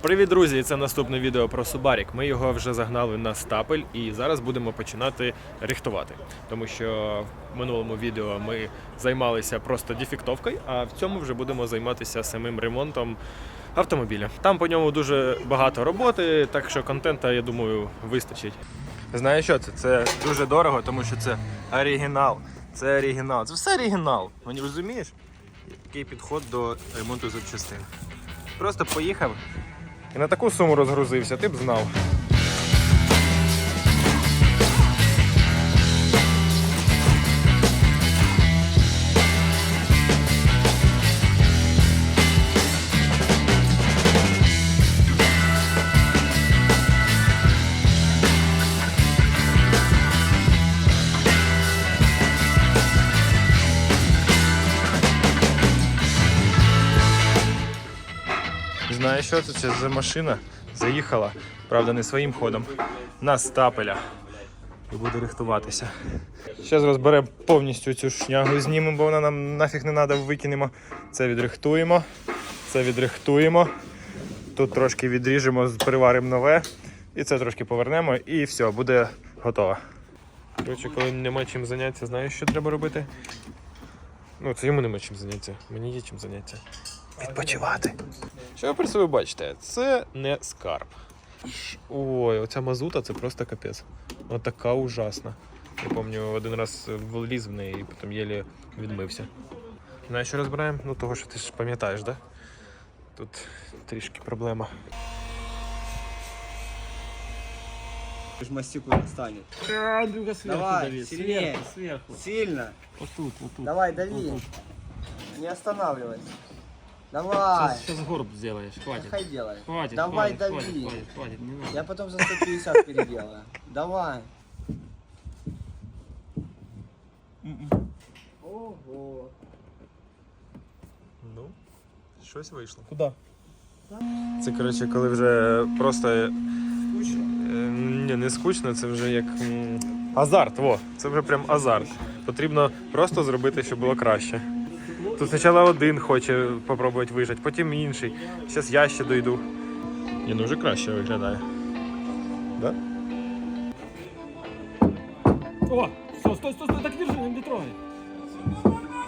Привіт, друзі! Це наступне відео про Субарік. Ми його вже загнали на стапель і зараз будемо починати рихтувати. Тому що в минулому відео ми займалися просто дефектовкою, а в цьому вже будемо займатися самим ремонтом автомобіля. Там по ньому дуже багато роботи, так що контента, я думаю, вистачить. Знаєш що це? Це дуже дорого, тому що це оригінал. Це оригінал. Це все оригінал. Мені розумієш? Який підход до ремонту запчастин. Просто поїхав і на таку суму розгрузився, ти б знав. Що це? За машина заїхала, правда, не своїм ходом, на стапеля. І буде рихтуватися. Зараз розберемо повністю цю шнягу, знімемо, бо вона нам нафіг не треба, викинемо. Це відрихтуємо, це відрихтуємо. Тут трошки відріжемо, переваримо нове. І це трошки повернемо, і все, буде готово. Коротше, коли нема чим зайнятися, знаєш, що треба робити? Ну, це йому нема чим зайнятися. Мені є чим зайнятися. Відпочивати. Що ви при собі бачите? Це не скарб. Ой, оця мазута це просто капець. Вона така ужасна. Я пам'ятаю, один раз вліз в неї і потім єлі відмився. Знаєш, що розбираємо? Ну, того, що ти ж пам'ятаєш, да? Тут трішки проблема. Ты ж мастику не станет. Андрюха сверху Давай, дави, сильнее. сверху, сверху. Сильно. Вот тут, вот тут. Давай, дави. Вот тут. Не останавливайся. Давай. Сейчас, сейчас горб сделаешь, хватит. Хай делай. Хватит, Давай, хватит, дави. хватит, хватит, хватит, не надо. Я потом за 150 переделаю. Давай. Ого. Ну, щось вийшло. Куда? Це, коротше, коли вже просто. е, Ні, не скучно, це вже як азарт. Во, це вже прям азарт. Потрібно просто зробити, щоб було краще. Тут спочатку один хоче спробувати вижити, потім інший. Зараз я ще дойду. Ні, ну вже краще виглядає. Да? О, все, стой, стой, стой, так держи, не трогай.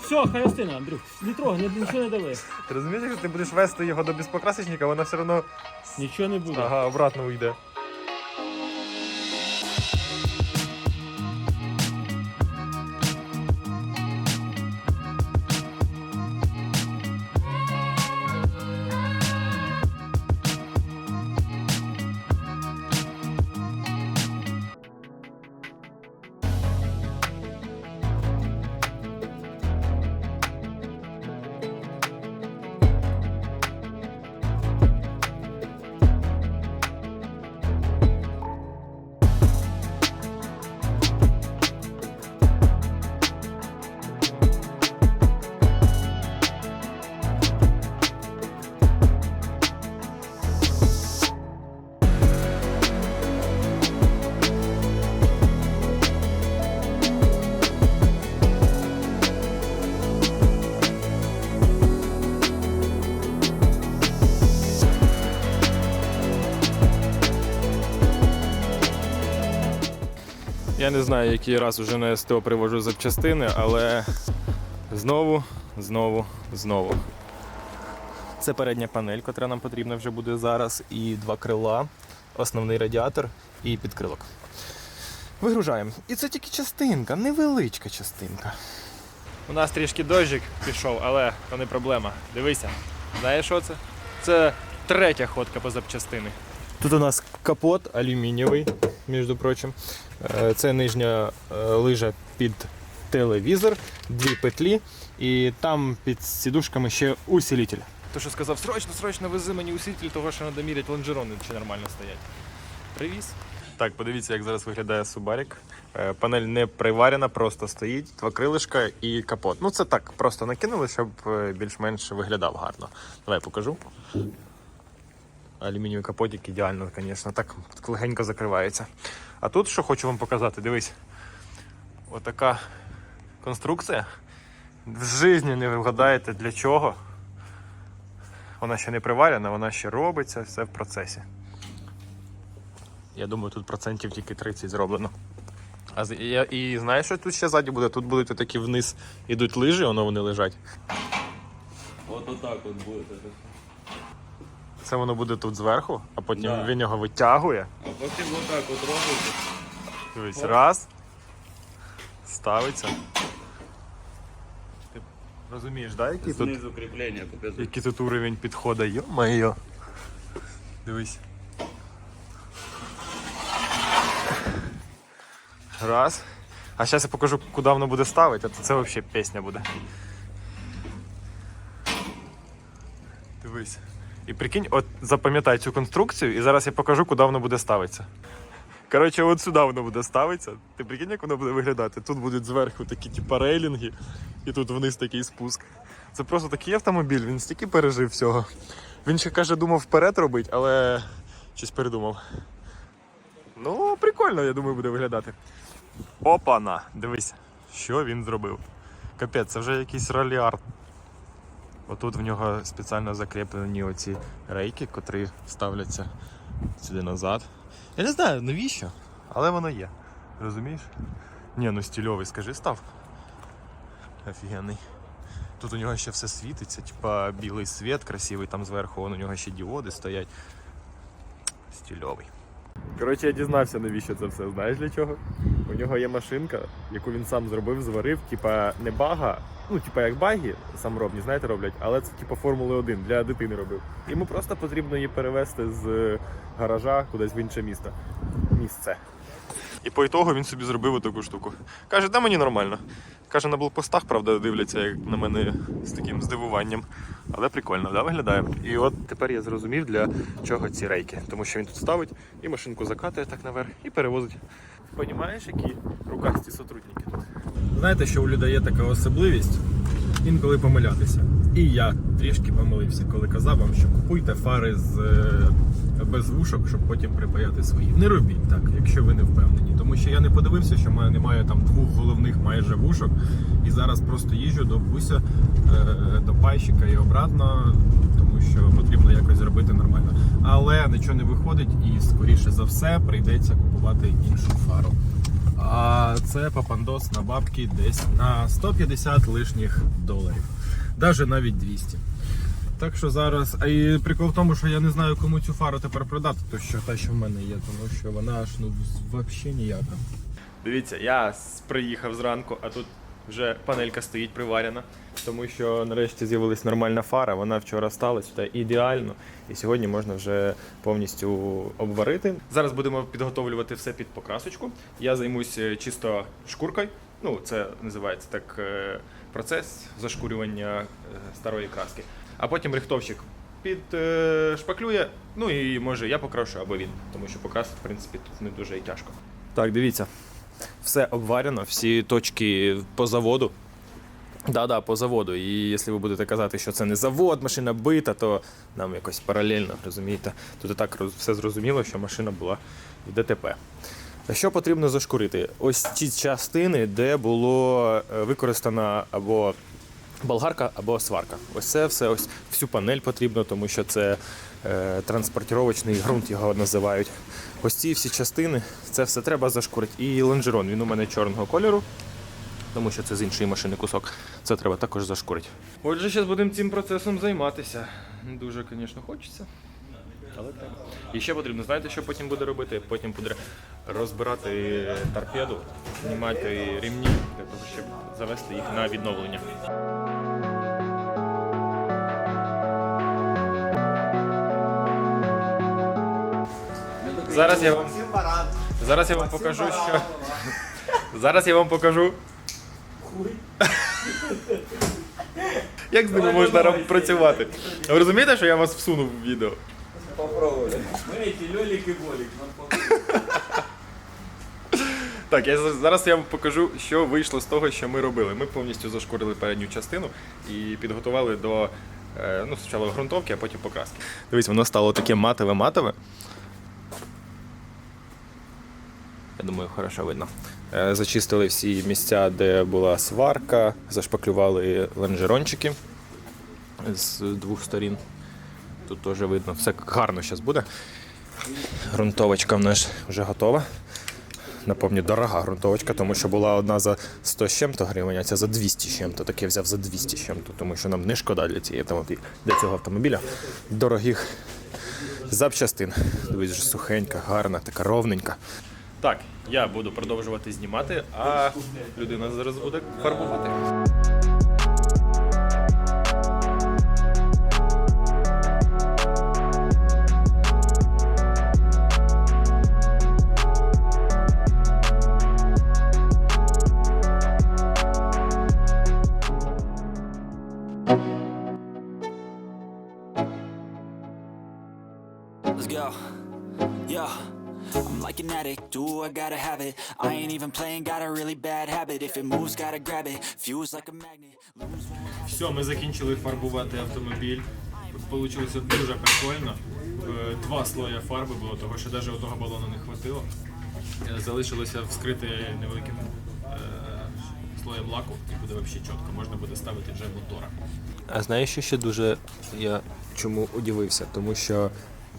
Все, Харюстина, Андрюх, не трогай, не- нічого не дави. Ти розумієш, якщо ти будеш вести його до безпокрасочника, вона все одно Нічого не буде. ага, обратно уйде. Я не знаю, який раз уже на СТО привожу запчастини, але знову, знову, знову. Це передня панель, котра нам потрібна вже буде зараз, і два крила, основний радіатор і підкрилок. Вигружаємо. І це тільки частинка, невеличка частинка. У нас трішки дощик пішов, але то не проблема. Дивися, знаєш що це? Це третя ходка по запчастини. Тут у нас капот алюмінієвий, між прочим. Е, Це нижня е, лижа під телевізор, дві петлі, і там під сідушками ще усилитель. То, що сказав, срочно, срочно вези мені усилитель, того що треба міряти лонжерони, чи нормально стоять. Привіз. Так, подивіться, як зараз виглядає Субарік. Е, Панель не приварена, просто стоїть, два крилишка і капот. Ну це так, просто накинули, щоб більш-менш виглядав гарно. Давай покажу. Алюмінієвий капотик ідеально, звісно, так легенько закривається. А тут що хочу вам показати, дивись. Отака конструкція. В житті не вгадаєте для чого. Вона ще не приварена, вона ще робиться, все в процесі. Я думаю, тут процентів тільки 30 зроблено. А і, і знаєш, що тут ще ззаді буде? Тут будуть такі вниз ідуть лижі, воно вони лежать. От отак от буде. Це воно буде тут зверху, а потім Да. він його витягує. А потім отак от робиться. Дивись, раз. Ставиться. Ти розумієш, да, який тут, Знизу кріплення показує. який тут уровень підходу? Йо-моє. Дивись. Раз. А зараз я покажу, куди воно буде ставити, а то це взагалі пісня буде. Дивись. І прикинь, от запам'ятай цю конструкцію, і зараз я покажу, куди воно буде ставитися. Коротше, от сюди воно буде ставитися. Ти прикинь, як воно буде виглядати? Тут будуть зверху такі типу, рейлінги, і тут вниз такий спуск. Це просто такий автомобіль, він стільки пережив всього. Він ще каже, думав вперед робити, але щось передумав. Ну, прикольно, я думаю, буде виглядати. Опана! Дивись, що він зробив. Капець, це вже якийсь раліард. Отут в нього спеціально закріплені оці рейки, котрі ставляться сюди назад. Я не знаю, навіщо, але воно є. Розумієш? Ні, ну стильовий, скажи, став. Офігенний. Тут у нього ще все світиться, типа білий світ красивий там зверху, вон у нього ще діоди стоять. Стильовий. Коротше, я дізнався, навіщо це все. Знаєш для чого? У нього є машинка, яку він сам зробив, зварив, типа не бага, ну, типа як баги саморобні, знаєте, роблять, але це типа Формули 1 для дитини робив. Йому просто потрібно її перевезти з гаража кудись в інше місто. Місце. І по ітогу він собі зробив таку штуку. Каже, да мені нормально. Каже, на блокпостах, правда, дивляться як на мене з таким здивуванням. Але прикольно, да, виглядає. І от тепер я зрозумів, для чого ці рейки. Тому що він тут ставить і машинку закатує так наверх і перевозить. Понімаєш, які рукасті сотрудники тут. Знаєте, що у людей є така особливість інколи помилятися. І я трішки помилився, коли казав вам, що купуйте фари з е, без вушок, щоб потім припаяти свої. Не робіть так, якщо ви не впевнені. Тому що я не подивився, що в мене немає там двох головних майже вушок. І зараз просто їжджу до буся, е, до пайщика і обратно, що потрібно якось зробити нормально. Але нічого не виходить, і скоріше за все прийдеться купувати іншу фару. А це папандос на бабки десь на 150 лишніх доларів. Даже навіть 200. Так що зараз. А і прикол в тому, що я не знаю, кому цю фару тепер продати, то що та, що в мене є, тому що вона аж ну взагалі ніяка. Дивіться, я приїхав зранку, а тут вже панелька стоїть приварена, тому що нарешті з'явилась нормальна фара. Вона вчора стала сюди ідеально, і сьогодні можна вже повністю обварити. Зараз будемо підготовлювати все під покрасочку. Я займусь е, чисто шкуркою. Ну, це називається так е, процес зашкурювання е, старої краски. А потім рихтовщик підшпаклює, ну і може я покрашу або він, тому що покрасити, в принципі, тут не дуже і тяжко. Так, дивіться, все обварено, всі точки по заводу. Да-да, по заводу. І якщо ви будете казати, що це не завод, машина бита, то нам якось паралельно, розумієте? Тут і так все зрозуміло, що машина була в ДТП. Що потрібно зашкурити? Ось ці частини, де було використано або болгарка, або сварка. Ось це все, ось всю панель потрібно, тому що це е, транспортировочний ґрунт його називають. Ось ці всі частини, це все треба зашкурити. І лонжерон, він у мене чорного кольору, тому що це з іншої машини кусок. Це треба також зашкурити. Отже, зараз будемо цим процесом займатися. Дуже, звісно, хочеться. Але треба. І ще потрібно, знаєте, що потім буде робити? Потім буде розбирати торпеду, знімати рівні для того, щоб завести їх на відновлення. Зараз я вам зараз я вам покажу, що зараз я вам покажу. Як з ними можна працювати? Ви розумієте, що я вас всунув в відео? Ми ті льолік і болік. Так, я зараз я вам покажу, що вийшло з того, що ми робили. Ми повністю зашкурили передню частину і підготували до е, ну, спочатку ґрунтовки, а потім покраски. Дивись, воно стало таке матове-матове. Я думаю, хорошо видно. Е, Зачистили всі місця, де була сварка, зашпаклювали лонжерончики з двох сторін. Тут теж видно, все гарно зараз буде. Грунтовочка в нас вже готова. Напомню, дорога грунтовочка, тому що була одна за 100 з чим-то гривень, а ця за 200 з чим-то. Так я взяв за 200 з чим-то, тому що нам не шкода для цієї для цього автомобіля. Дорогих запчастин. Дивись, вже сухенька, гарна, така ровненька. Так, я буду продовжувати знімати, а людина зараз буде фарбувати. An addict, do I gotta have it. I ain't even playing, got a really bad habit. If it moves, gotta grab it. Fuse like a magnet. Все, ми закінчили фарбувати автомобіль. Получилося дуже прикольно. Е, Два слоя фарби було, того що навіть одного балону не хватило. Е, Залишилося вскрити невеликим е, слоєм лаку і буде взагалі чітко. Можна буде ставити вже мотора. А знаєш, що ще дуже я чому удивився? Тому що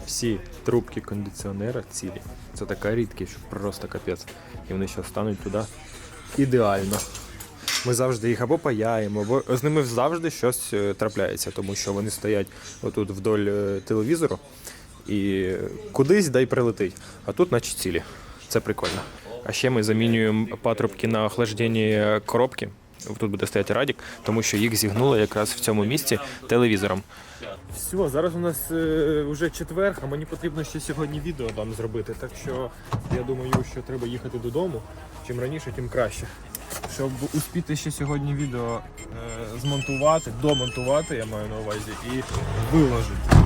всі трубки кондиціонера цілі. Це така рідкість, що просто капець. І вони зараз стануть туди ідеально. Ми завжди їх або паяємо, або з ними завжди щось е, трапляється, тому що вони стоять отут вдоль е, телевізору і кудись дай прилетить. А тут, наче цілі. Це прикольно. А ще ми замінюємо патрубки на охлаждені коробки. Тут буде стояти радік, тому що їх зігнуло якраз в цьому місці телевізором. Все, зараз у нас е, вже четвер, а мені потрібно ще сьогодні відео там зробити. Так що я думаю, що треба їхати додому. Чим раніше, тим краще. Щоб успіти ще сьогодні відео е, змонтувати, домонтувати, я маю на увазі, і виложити.